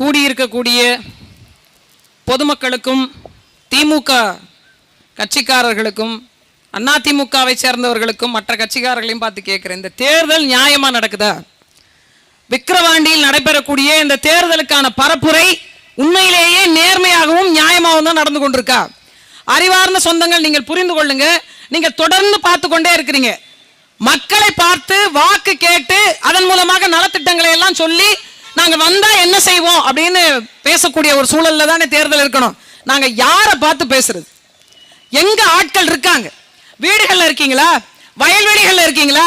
கூடியிருக்கக்கூடிய பொதுமக்களுக்கும் திமுக கட்சிக்காரர்களுக்கும் அதிமுகவை சேர்ந்தவர்களுக்கும் மற்ற கட்சிக்காரர்களையும் பார்த்து கேட்குறேன். இந்த தேர்தல் நியாயமா நடக்குதா? விக்கிரவாண்டியில் நடைபெறக்கூடிய இந்த தேர்தலுக்கான பரப்புரை உண்மையிலேயே நேர்மையாகவும் நியாயமாகவும் தான் நடந்து கொண்டிருக்கா? அறிவார்ந்த சொந்தங்கள் நீங்கள் புரிந்து கொள்ளுங்க. நீங்க தொடர்ந்து பார்த்து கொண்டே இருக்கிறீங்க. மக்களை பார்த்து வாக்கு கேட்டு அதன் மூலமாக நலத்திட்டங்களை எல்லாம் சொல்லி நாங்க வந்தா என்ன செய்வோம் அப்படின்னு பேசக்கூடிய ஒரு சூழல்ல தானே தேர்தல் இருக்கணும். நாங்க யாரை பார்த்து பேசுறது? எங்க ஆட்கள் இருக்காங்க? வீடுகள்ல இருக்கீங்களா? வயல்வெளிகள்ல இருக்கீங்களா?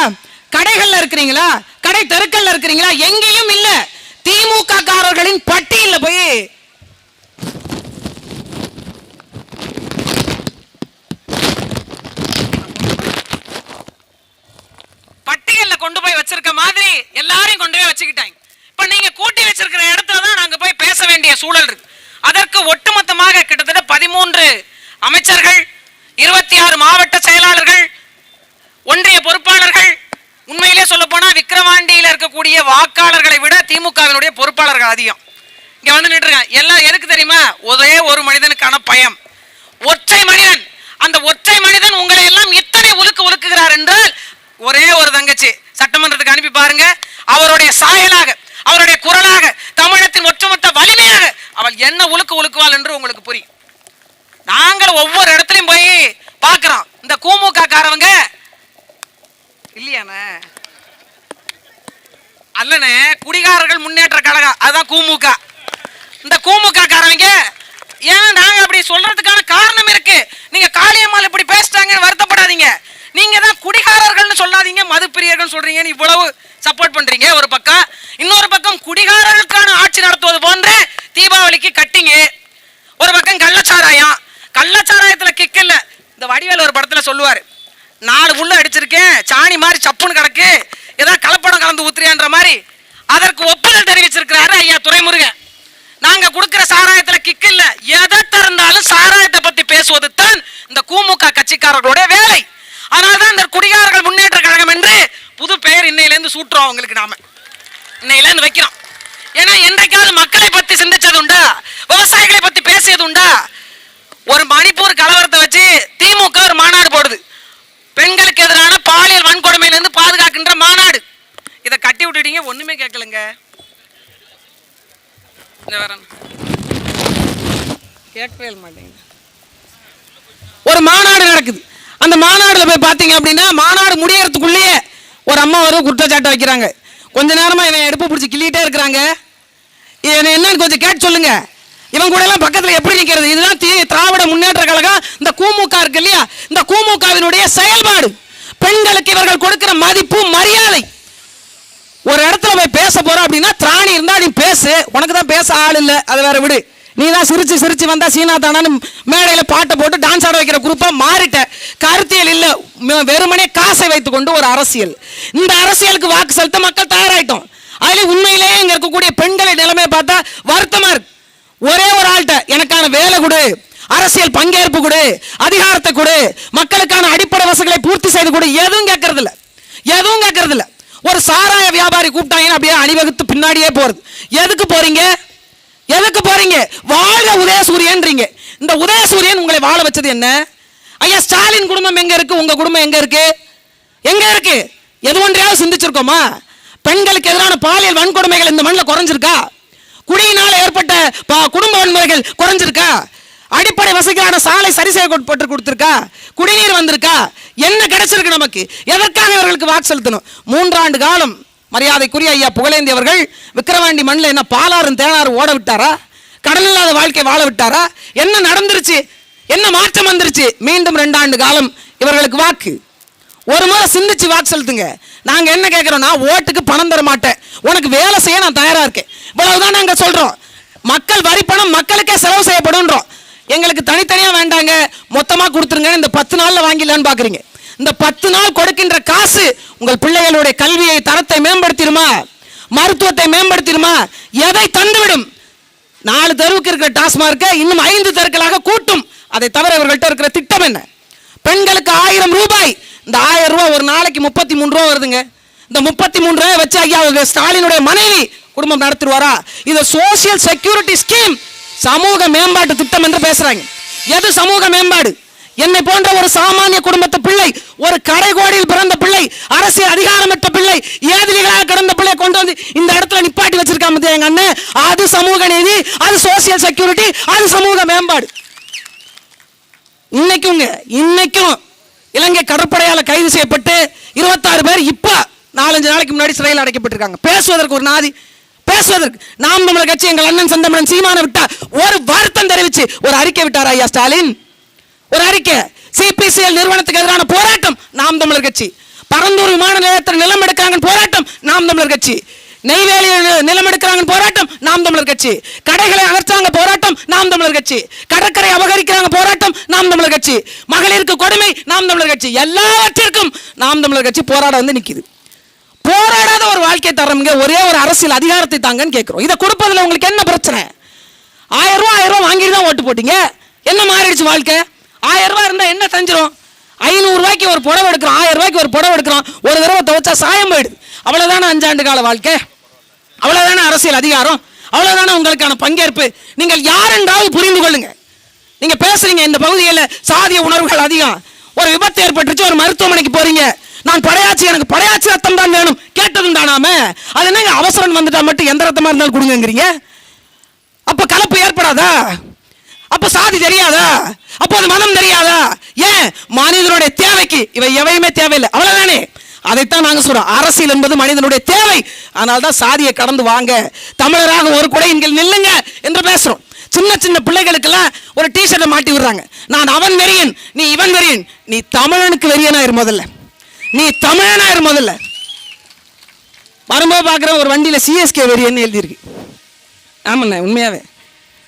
கடைகள்ல இருக்கிறீங்களா? கடை தெருக்கள்ல இருக்கிறீங்களா? எங்கேயும் இல்ல. திமுக காரர்களின் பட்டியல்ல போய் பட்டியல்ல கொண்டு போய் வச்சிருக்க மாதிரி எல்லாரையும் கொண்டு போய் வச்சுக்கிட்டாங்க. இப்ப நீங்க கூட்டி வச்சிருக்கிற இடத்துல தான் நாங்க போய் பேச வேண்டிய சூழல் இருக்கு. அதற்கு ஒட்டுமொத்தமாக கிட்டத்தட்ட பதிமூன்று அமைச்சர்கள் இருபத்தி ஆறு மாவட்ட செயலாளர்கள் ஒன்றிய பொறுப்பாளர்கள் உண்மையிலே சொல்ல போனா விக்கிரவாண்டியில இருக்கக்கூடிய வாக்காளர்களை விட திமுகவினுடைய பொறுப்பாளர்கள் அதிகம். இங்க வந்து நின்றுருக்காங்க. எல்லாம் எதுக்கு தெரியுமா? ஒரே ஒரு மனிதனுக்கான பயம். ஒற்றை மனிதன். அந்த ஒற்றை மனிதன் உங்களை எல்லாம் இத்தனை உலுக்கு உலுக்குகிறார் என்றால் ஒரே ஒரு தங்கச்சி சட்டமன்றத்துக்கு அனுப்பி பாருங்க. அவருடைய சாயலாக அவருடைய குரலாக தமிழத்தின் ஒட்டுமொத்த வலிமையாக அவள் என்ன உலுக்கு உலுக்குவாள் என்று உங்களுக்கு புரியும். நாங்கள் ஒவ்வொரு இடத்துலயும் போய் பார்க்கிறோம். இந்த கூமுக காரவங்க இல்லையாண்ணே? அல்லனே குடிகாரர்கள் முன்னேற்ற கழகம் அதுதான் கூமுக. இந்த கூமுக காரவங்க ஏன் நாங்க அப்படி சொல்றதுக்கான காரணம் இருக்கு? நீங்க காளியம்மாள் இப்படி பேசிட்டாங்கன்னு வருத்தப்படாதீங்க. நீங்க தான் குடிகாரர்கள்னு சொல்லாதீங்க மது பிரியர்கள் சொல்றீங்கன்னு இவ்வளவு சப்போர்ட் பண்றீங்க. ஒரு பக்கம். இன்னொரு பக்கம் குடிகாரர்களுக்கான ஆட்சி நடத்துவது போன்ற தீபாவளிக்கு கட்டிங்க ஒரு பக்கம் கள்ளச்சாராயம். கள்ளச்சாராயத்துல கிக் இல்ல. இந்த வடிவேல் ஒரு படத்துல சொல்லுவாரு. நாலு புல்லு அடிச்சிருக்கேன். சாணி மாதிரி சப்புன்னு கிடக்கு. ஏதாவது கலப்படம் கலந்து ஊத்துறியான்ற மாதிரி. அதற்கு ஒப்புதல் தெரிவிச்சிருக்கிறாரு ஐயா துறைமுருகன் நாங்க கொடுக்கிற சாராயத்துல கிக் இல்ல. எதை திறந்தாலும் சாராயத்தை பத்தி பேசுவது தான் இந்த கூமுக கட்சிக்காரர்களுடைய வேலை அதனாலதான் இந்த குடிகாரர்கள் முன்னேற்ற கழகம் என்று புது பெயர் இன்னையில இருந்து சூட்டுறோம் அவங்களுக்கு நாம. இன்னையில வைக்கிறோம். ஏன்னா என்றைக்காவது மக்களை பத்தி சிந்திச்சது உண்டா விவசாயிகளை பத்தி பேசியது உண்டா ஒரு மணிப்பூர் கலவரத்தை வச்சு திமுக ஒரு மாநாடு போடுது. பெண்களுக்கு எதிரான பாலியல் வன்கொடுமையில இருந்து பாதுகாக்கின்ற மாநாடு. இதை கட்டி விட்டுட்டீங்க ஒண்ணுமே கேட்கலங்க. கேட்கவே மாட்டேங்க. ஒரு மாநாடு நடக்குது. அந்த மாநாடுல போய் பாத்தீங்க அப்படின்னா மாநாடு முடியறதுக்குள்ளேயே ஒரு அம்மா வரும் குற்றச்சாட்டு வைக்கிறாங்க. கொஞ்ச நேரமாக இவன் எடுப்பு பிடிச்சி கிள்ளிகிட்டே இருக்கிறாங்க. என்னை என்னன்னு கொஞ்சம் கேட்டு சொல்லுங்க. இவன் கூட எல்லாம் பக்கத்தில் எப்படி நிற்கிறது இதுதான் தி- திராவிட முன்னேற்ற கழகம். இந்த கூமுக இருக்கு இல்லையா? இந்த கூமுகவினுடைய செயல்பாடு. பெண்களுக்கு இவர்கள் கொடுக்கிற மதிப்பு மரியாதை. ஒரு இடத்துல போய் பேச போகிறோம் அப்படின்னா திராணி இருந்தா நீ பேசு. உனக்கு தான் பேச ஆள் இல்லை. அதை வேற விடு. நீ தான் சிரிச்சு சிரிச்சு வந்தா சீனா மேடையில் பாட்டை போட்டு டான்ஸ் ஆட வைக்கிற குரூப்பாக மாறிட்ட. கருத்தியல் இல்லை. வெறுமனே காசை வைத்துக்கொண்டு ஒரு அரசியல். இந்த அரசியலுக்கு வாக்கு செலுத்த மக்கள் தயாராயிட்டோம். அதிலே உண்மையிலேயே இங்கே இருக்கக்கூடிய பெண்களை நிலைமையை பார்த்தா வருத்தமாக இருக்கு. ஒரே ஒரு ஆள்கிட்ட எனக்கான வேலை கொடு. அரசியல் பங்கேற்பு கொடு. அதிகாரத்தை கொடு. மக்களுக்கான அடிப்படை வசதிகளை பூர்த்தி செய்து கொடு. எதுவும் கேட்கறதில்ல. எதுவும் கேட்கறதில்ல. ஒரு சாராய வியாபாரி கூப்பிட்டாங்கன்னு அப்படியே அணிவகுத்து பின்னாடியே போகிறது எதுக்கு போகிறீங்க எதுக்கு போறீங்க? வாழ்க உதயசூரியன்றீங்க. இந்த உதயசூரியன் உங்களை வாழ வச்சது என்ன? ஐயா ஸ்டாலின் குடும்பம் எங்க இருக்கு? உங்க குடும்பம் எங்க இருக்கு? எங்க இருக்கு? எது ஒன்றையாவது சிந்திச்சிருக்கோமா? பெண்களுக்கு எதிரான பாலியல் வன்கொடுமைகள் இந்த மண்ணில் குறைஞ்சிருக்கா? குடியினால் ஏற்பட்ட குடும்ப வன்முறைகள் குறைஞ்சிருக்கா? அடிப்படை வசதியான சாலை சரி செய்யப்பட்டு கொடுத்துருக்கா? குடிநீர் வந்திருக்கா? என்ன கிடைச்சிருக்கு நமக்கு? எதற்காக இவர்களுக்கு வாக்கு செலுத்தணும்? மூன்றாண்டு காலம் மரியாதைக்குரிய ஐயா புகழேந்தி அவர்கள் விக்கிரவாண்டி மண்ணில் என்ன பாலாறும் தேனாரும் ஓட விட்டாரா? கடல் இல்லாத வாழ்க்கை வாழ விட்டாரா? என்ன நடந்துருச்சு? என்ன மாற்றம் வந்துருச்சு? மீண்டும் ரெண்டாண்டு காலம் இவர்களுக்கு வாக்கு. ஒரு முறை சிந்திச்சு வாக்கு செலுத்துங்க. நாங்க என்ன கேட்கிறோம் ஓட்டுக்கு பணம் தர மாட்டேன். உனக்கு வேலை செய்ய நான் தயாரா இருக்கேன். இவ்வளவுதான் நாங்க சொல்றோம். மக்கள் வரி பணம் மக்களுக்கே செலவு செய்யப்படும்ன்றோம். எங்களுக்கு தனித்தனியா வேண்டாங்க. மொத்தமா கொடுத்துருங்க இந்த பத்து நாள்ல வாங்கிடலான்னு பாக்குறீங்க. இந்த பத்து நாள் கொடுக்கின்ற காசு உங்கள் பிள்ளைகளுடைய கல்வியை தரத்தை மேம்படுத்திடுமா? மருத்துவத்தை மேம்படுத்திடுமா? எதை தந்துவிடும்? நாலு தெருவுக்கு இருக்கிற டாஸ்மார்க்கை இன்னும் ஐந்து தெருக்களாக கூட்டும். அதை தவிர இவர்கள்ட்ட இருக்கிற திட்டம் என்ன? பெண்களுக்கு ஆயிரம் ரூபாய். இந்த ஆயிரம் ரூபாய் ஒரு நாளைக்கு முப்பத்தி மூணு ரூபா வருதுங்க. இந்த முப்பத்தி மூணு ரூபாய் வச்சு ஐயா அவங்க ஸ்டாலினுடைய மனைவி குடும்பம் நடத்திடுவாரா இது சோசியல் செக்யூரிட்டி ஸ்கீம் சமூக மேம்பாட்டு திட்டம் என்று பேசுறாங்க. எது சமூக மேம்பாடு? என்னை போன்ற ஒரு சாமானிய குடும்பத்து பிள்ளை ஒரு கடைகோடியில் பிறந்த பிள்ளை அரசியல் அதிகாரமற்ற பிள்ளை ஏதிலிகளாக கிடந்த பிள்ளை கொண்டு வந்து இந்த இடத்துல நிப்பாட்டி வச்சிருக்காம எங்க அண்ணன்? அது சமூக நீதி அது சோசியல் செக்யூரிட்டி அது சமூக மேம்பாடு. இன்னைக்குங்க இன்னைக்கும் இலங்கை கடற்படையால் கைது செய்யப்பட்டு இருபத்தாறு பேர் இப்போ நாலஞ்சு நாளைக்கு முன்னாடி சிறையில் அடைக்கப்பட்டிருக்காங்க. பேசுவதற்கு ஒரு நாதி பேசுவதற்கு. நாம் தமிழர் கட்சி எங்கள் அண்ணன் சந்தமனன் சீமான விட்டா ஒரு வருத்தம் தெரிவிச்சு ஒரு அறிக்கை விட்டார் ஐயா ஸ்டாலின்? ஒரு அறிக்கை. சிபிசிஎல் நிறுவனத்துக்கு எதிரான போராட்டம் நாம் தமிழர் கட்சி. பரந்தூர் விமான நிலையத்தில் நிலம் எடுக்கிறாங்க போராட்டம் நாம் தமிழர் கட்சி. நெய்வேலியில் நிலம் எடுக்கிறாங்க போராட்டம் நாம் தமிழர் கட்சி. கடைகளை அகற்றாங்க போராட்டம் நாம் தமிழர் கட்சி. கடற்கரை அபகரிக்கிறாங்க போராட்டம் நாம் தமிழர் கட்சி. மகளிருக்கு கொடுமை நாம் தமிழர் கட்சி. எல்லாவற்றிற்கும் நாம் தமிழர் கட்சி போராட வந்து நிற்கிது போராடாத ஒரு வாழ்க்கை தரமுங்க ஒரே ஒரு அரசியல் அதிகாரத்தை தாங்கன்னு கேட்குறோம். இதை கொடுப்பதில் உங்களுக்கு என்ன பிரச்சனை? ஆயிரம் ரூபா ஆயிரம் ரூபா வாங்கிட்டு தான் ஓட்டு போட்டீங்க. என்ன மாறிடுச்சு வாழ்க்கை? ஆயிரம் ரூபாய் இருந்தால் என்ன செஞ்சிடும் ஐநூறுரூவாய்க்கு ஒரு புடவை எடுக்கிறோம் ஆயிரம் ரூபாய்க்கு ஒரு புடவை எடுக்கிறோம் ஒரு தடவை துவைச்சா சாயம் போயிடுது. அவ்வளோதானே அஞ்சாண்டு கால வாழ்க்கை? அவ்வளோதானே அரசியல் அதிகாரம்? அவ்வளோதானே உங்களுக்கான பங்கேற்பு? நீங்கள் யார் என்றாவது புரிந்து கொள்ளுங்க. நீங்கள் பேசுறீங்க இந்த பகுதியில் சாதிய உணர்வுகள் அதிகம். ஒரு விபத்து ஏற்பட்டுச்சு ஒரு மருத்துவமனைக்கு போறீங்க. நான் படையாச்சி எனக்கு படையாச்சி ரத்தம் தான் வேணும். கேட்டதும் தானாம. அது என்னங்க அவசரம் வந்துட்டா மட்டும் எந்த ரத்தமாக இருந்தாலும் கொடுங்கங்கிறீங்க? அப்போ கலப்பு ஏற்படாதா? அப்ப சாதி தெரியாதா? அப்போ அது மதம் தெரியாதா? ஏன்? மனிதனுடைய தேவைக்கு. இவை எவையுமே தேவையில்லை. அவ்வளவுதானே? அதைத்தான் நாங்கள் சொல்கிறோம் அரசியல் என்பது மனிதனுடைய தேவை. அதனால தான் சாதியை கடந்து வாங்க. தமிழராக ஒரு கூட இங்கே நில்லுங்க என்று பேசுகிறோம் சின்ன சின்ன பிள்ளைகளுக்கெல்லாம் ஒரு டிஷர்ட்டை மாட்டி விடுறாங்க. நான் அவன் வெறியன். நீ இவன் வெறியன். நீ தமிழனுக்கு வெறியனாயிரு முதல்ல. நீ தமிழனாயிரு முதல்ல. வரும்போது பார்க்குற ஒரு வண்டியில் சிஎஸ்கே வெறியன் எழுதியிருக்கு. ஆமாண்ணே உண்மையாவே.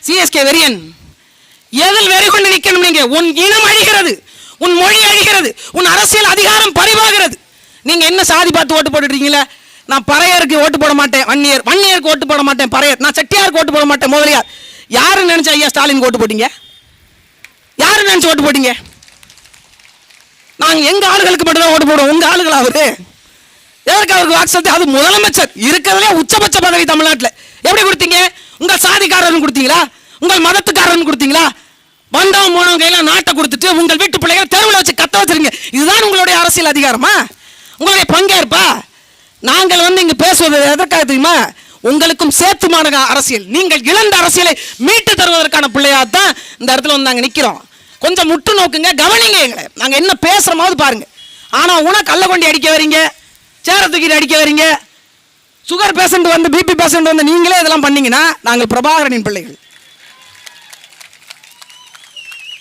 சிஎஸ்கே வெறியன். எதில் வெறி கொண்டு நிற்கணும் நீங்க? உன் இனம் அழிகிறது. உன் மொழி அழிகிறது. உன் அரசியல் அதிகாரம் பறிவாகிறது நீங்க என்ன சாதி பார்த்து ஓட்டு போட்டுட்டீங்களே? நான் பறையருக்கு ஓட்டு போட மாட்டேன் வன்னியர். வன்னியருக்கு ஓட்டு போட மாட்டேன் பறையர். நான் செட்டியாருக்கு ஓட்டு போட மாட்டேன் முதலியார். யாரு நினைச்ச ஐயா ஸ்டாலின் ஓட்டு போட்டீங்க? யாரு நினைச்சு ஓட்டு போட்டீங்க? நாங்கள் எங்க ஆளுகளுக்கு மட்டும்தான் ஓட்டு போடுவோம். உங்க ஆளுகளா அவரு? எதற்கு அவருக்கு வாக்குசத்தை அது முதலமைச்சர். இருக்கிறதுலே உச்சபட்ச பதவி தமிழ்நாட்டில். எப்படி கொடுத்தீங்க? உங்கள் சாதிக்காரன் கொடுத்தீங்களா? உங்கள் மதத்துக்காரன் கொடுத்தீங்களா? வந்தவன் போனவங்க கையில் நாட்டை கொடுத்துட்டு உங்கள் வீட்டு பிள்ளைகளை தெருவில் வச்சு கத்த வச்சிருங்க. இதுதான் உங்களுடைய அரசியல் அதிகாரமா? உங்களுடைய பங்கேற்பா நாங்கள் வந்து இங்கே பேசுவது எதற்காக தெரியுமா? உங்களுக்கும் சேர்த்துமான அரசியல். நீங்கள் இழந்த அரசியலை மீட்டு தருவதற்கான பிள்ளையாக தான் இந்த இடத்துல வந்து நாங்கள் நிற்கிறோம் கொஞ்சம் முட்டு நோக்குங்க கவனிங்க எங்களை. நாங்கள் என்ன பேசுகிறோமாவது பாருங்கள் ஆனால் உனக்கு கள்ள கொண்டி அடிக்க வரீங்க சேர தூக்கிட்டு அடிக்க வரீங்க சுகர் பேஷண்ட் வந்து பிபி பேஷண்ட் வந்து நீங்களே இதெல்லாம் பண்ணீங்கன்னா நாங்கள் பிரபாகரனின் பிள்ளைகள்.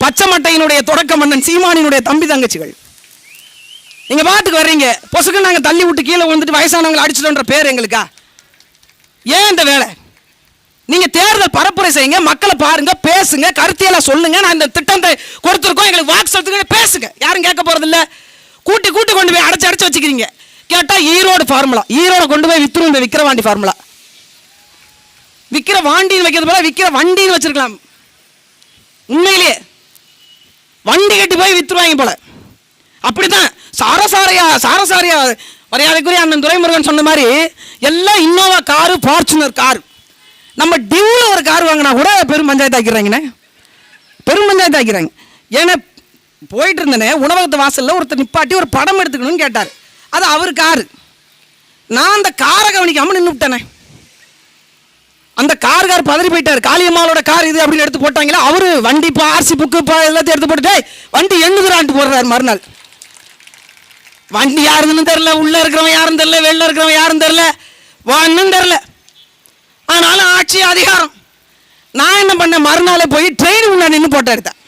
பச்சை மட்டையினுடைய தொடக்க மன்னன் சீமானினுடைய தம்பி தங்கச்சிகள். நீங்கள் பாட்டுக்கு வர்றீங்க. பொசுக்கு நாங்கள் தள்ளி விட்டு கீழே வந்துட்டு வயசானவங்களை அடிச்சிட்டோன்ற பேர் எங்களுக்கா? ஏன் இந்த வேலை? நீங்கள் தேர்தல் பரப்புரை செய்யுங்க மக்களை பாருங்க பேசுங்க கருத்தியெல்லாம் சொல்லுங்க. நான் இந்த திட்டத்தை கொடுத்துருக்கோம். எங்களுக்கு வாக்கு பேசுங்க. யாரும் கேட்க போறது கூட்டி கூட்டி கொண்டு போய் அடைச்சு அடைச்சு வச்சுக்கிறீங்க. கேட்டால் ஈரோடு ஃபார்முலா ஈரோடு கொண்டு போய் வித்துரும் இந்த விக்கிரவாண்டி ஃபார்முலா விற்கிற வாண்டின்னு வைக்கிறது போல விற்கிற வண்டின்னு வச்சிருக்கலாம். உண்மையிலேயே. வண்டி கட்டி போய் வித்துருவாங்க போல. அப்படிதான் சாரசாரையா சாரசாரியா மரியாதைக்குரிய அண்ணன் துரைமுருகன் சொன்ன மாதிரி எல்லாம் இன்னோவா காரு ஃபார்ச்சுனர் கார். நம்ம டிவ்ல ஒரு கார் வாங்கினா கூட பெரும் பஞ்சாயத்து ஆக்கிறாங்கண்ணே பெரும் பஞ்சாயத்து ஆக்கிறாங்க ஏன்னா போயிட்டு இருந்தேனே உணவகத்து வாசலில் ஒருத்தர் நிப்பாட்டி ஒரு படம் எடுத்துக்கணும்னு கேட்டார். அது அவர் காரு. நான் அந்த காரை கவனிக்காமல் நின்று விட்டேனே அந்த கார்கார் பதறி போயிட்டார். காளியம்மாவோட கார் இது அப்படின்னு எடுத்து போட்டாங்களா அவரு வண்டி இப்போ ஆர்சி புக்கு இப்போ எல்லாத்தையும் எடுத்து போட்டுட்டு வண்டி எண்ணுகிறான்ட்டு போடுறாரு மறுநாள். வண்டி யாருன்னு தெரில உள்ள இருக்கிறவன் யாரும் தெரில வெளில இருக்கிறவன் யாரும் தெரில ஒன்றும் தெரில ஆனாலும் ஆட்சி அதிகாரம். நான் என்ன பண்ணேன் மறுநாளே போய் ட்ரெயின் உள்ள நின்று போட்டோ எடுத்தேன்.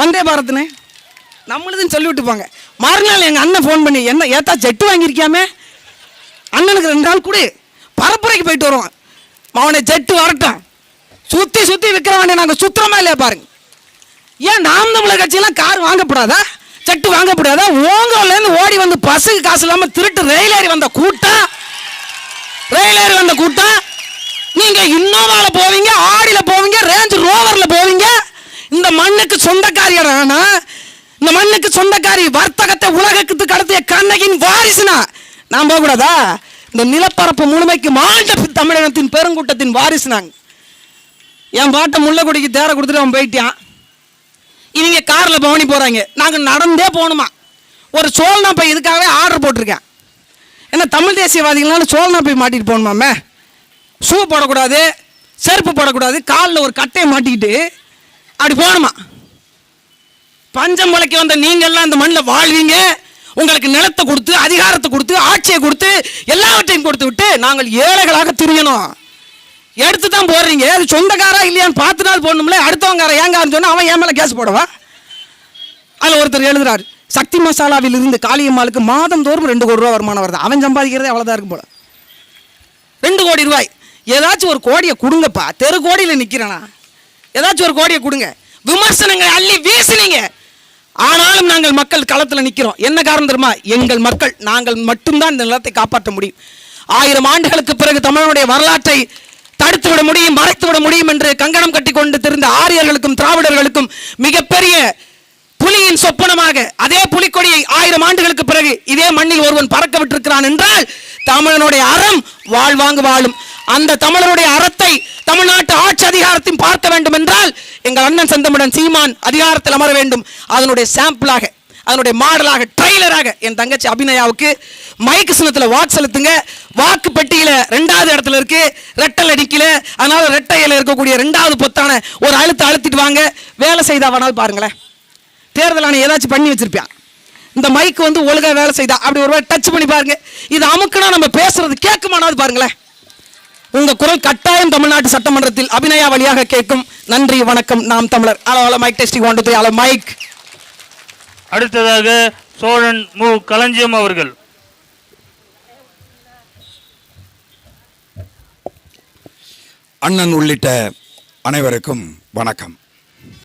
வந்தே பாரத்னே. நம்மளுதுன்னு சொல்லி விட்டுப்பாங்க போங்க. மறுநாள் எங்கள் அண்ணன் ஃபோன் பண்ணி என்ன ஏத்தா ஜெட்டு வாங்கியிருக்கியாமே? அண்ணனுக்கு ரெண்டு நாள் கொடு. பரப்புரைக்கு போயிட்டு வருவான். அவனை ஜெட்டு வரட்டும். சுற்றி சுற்றி விற்கிறவனை நாங்கள் சுத்துறோமா இல்லையா பாருங்க. ஏன் நாம் தமிழர் கட்சியெல்லாம் கார் வாங்கப்படாதா? செட்டு வாங்கப்படாதா? ஓங்கோலேருந்து ஓடி வந்து பஸ்ஸுக்கு காசு இல்லாமல் திருட்டு ரயில் ஏறி வந்த கூட்டம் ரயில் ஏறி வந்த கூட்டம் நீங்க இன்னோவால போவீங்க ஆடியில போவீங்க ரேஞ்ச் ரோவர்ல போவீங்க. இந்த மண்ணுக்கு சொந்தக்காரியானா இந்த மண்ணுக்கு சொந்தக்காரி வர்த்தகத்தை உலகத்துக்கு கடத்திய கண்ணகின் வாரிசுனா நான் போகக்கூடாதா? இந்த நிலப்பரப்பு முழுமைக்கு மாண்ட தமிழகத்தின் பெருங்கூட்டத்தின் வாரிசு நாங்கள் என் பாட்டை முள்ளக்குடிக்கு தேர கொடுத்துட்டு அவன் போயிட்டான். இவங்க காரில் பவனி போகிறாங்க நாங்கள் நடந்தே போகணுமா? ஒரு சோழனா போய் இதுக்காகவே ஆர்டர் போட்டிருக்கேன். ஏன்னா தமிழ் தேசியவாதிகளால சோழனா போய் மாட்டிட்டு போகணுமாமே? ஷூ போடக்கூடாது செருப்பு போடக்கூடாது காலில் ஒரு கட்டையை மாட்டிக்கிட்டு அப்படி போகணுமா? பஞ்சம் முளைக்கு வந்த நீங்கள்லாம் இந்த மண்ணில் வாழ்வீங்க. உங்களுக்கு நிலத்தை கொடுத்து அதிகாரத்தை கொடுத்து ஆட்சியை கொடுத்து எல்லாவற்றையும் கொடுத்து விட்டு நாங்கள் ஏழைகளாக திரியணும். எடுத்து தான் போடுறீங்க. அது சொந்தக்காரா இல்லையான்னு பார்த்து நாள் போடணும்ல. அடுத்தவங்கார ஏங்கான்னு சொன்னால் அவன் ஏன் மேலே கேஸ் போடவா? அதில் ஒருத்தர் எழுதுறாரு. சக்தி மசாலாவில் இருந்து காளியம்மாளுக்கு மாதம் தோறும் ரெண்டு கோடி ரூபா வருமானம் வருது. அவன் சம்பாதிக்கிறதே அவ்வளோதான் இருக்கும் போல. ரெண்டு கோடி ரூபாய். ஏதாச்சும் ஒரு கோடியை கொடுங்கப்பா. தெரு கோடியில் நிற்கிறேனா ஏதாச்சும் ஒரு கோடியை கொடுங்க. விமர்சனங்களை அள்ளி வீசுனீங்க. ஆனாலும் நாங்கள் மக்கள் களத்தில் நிற்கிறோம் என்ன காரணம் தெரியுமா? எங்கள் மக்கள் நாங்கள் மட்டும்தான் இந்த நிலத்தை காப்பாற்ற முடியும். ஆயிரம் ஆண்டுகளுக்கு பிறகு தமிழனுடைய வரலாற்றை தடுத்து விட முடியும் மறைத்து விட முடியும் என்று கங்கணம் கட்டி கொண்டு திருந்த ஆரியர்களுக்கும் திராவிடர்களுக்கும் மிகப்பெரிய புலியின் சொப்பனமாக அதே புலிக்கொடியை ஆயிரம் ஆண்டுகளுக்கு பிறகு இதே மண்ணில் ஒருவன் பறக்க விட்டிருக்கிறான் என்றால் தமிழனுடைய அறம் வாழ்வாங்கு வாழும். அந்த தமிழனுடைய அறத்தை தமிழ்நாட்டு ஆட்சி அதிகாரத்தையும் பார்க்க வேண்டும் என்றால் எங்கள் அண்ணன் சந்தமுடன் சீமான் அதிகாரத்தில் அமர வேண்டும். அதனுடைய சாம்பிளாக அதனுடைய மாடலாக ட்ரெய்லராக என் தங்கச்சி அபிநயாவுக்கு மைக்கு சின்னத்தில் வாக்கு செலுத்துங்க. வாக்கு பெட்டியில் ரெண்டாவது இடத்துல இருக்கு ரெட்டல் அடிக்கல. அதனால ரெட்டையில இருக்கக்கூடிய ரெண்டாவது பொத்தான ஒரு அழுத்த அழுத்திட்டு வாங்க. வேலை செய்தா வேணாலும் பாருங்களேன். தேர்தல் ஆணையம் ஏதாச்சும் பண்ணி வச்சிருப்பியான் இந்த மைக் வந்து ஒழுங்கா வேலை செய்தா? அப்படி ஒரு டச் பண்ணி பாருங்க. இது அமுக்குனா நம்ம பேசுறது கேட்குமானாவது பாருங்களேன். உங்க குரல் கட்டாயம் தமிழ்நாட்டு சட்டமன்றத்தில் அபிநயா வழியாக கேட்கும். நன்றி வணக்கம். நாம் தமிழர். அளவு அளவு மைக் டெஸ்டிங் ஒன் டூ அளவு மைக் அடுத்ததாக சோழன் மு. களஞ்சியம் அவர்கள். அண்ணன் உள்ளிட்ட அனைவருக்கும் வணக்கம்.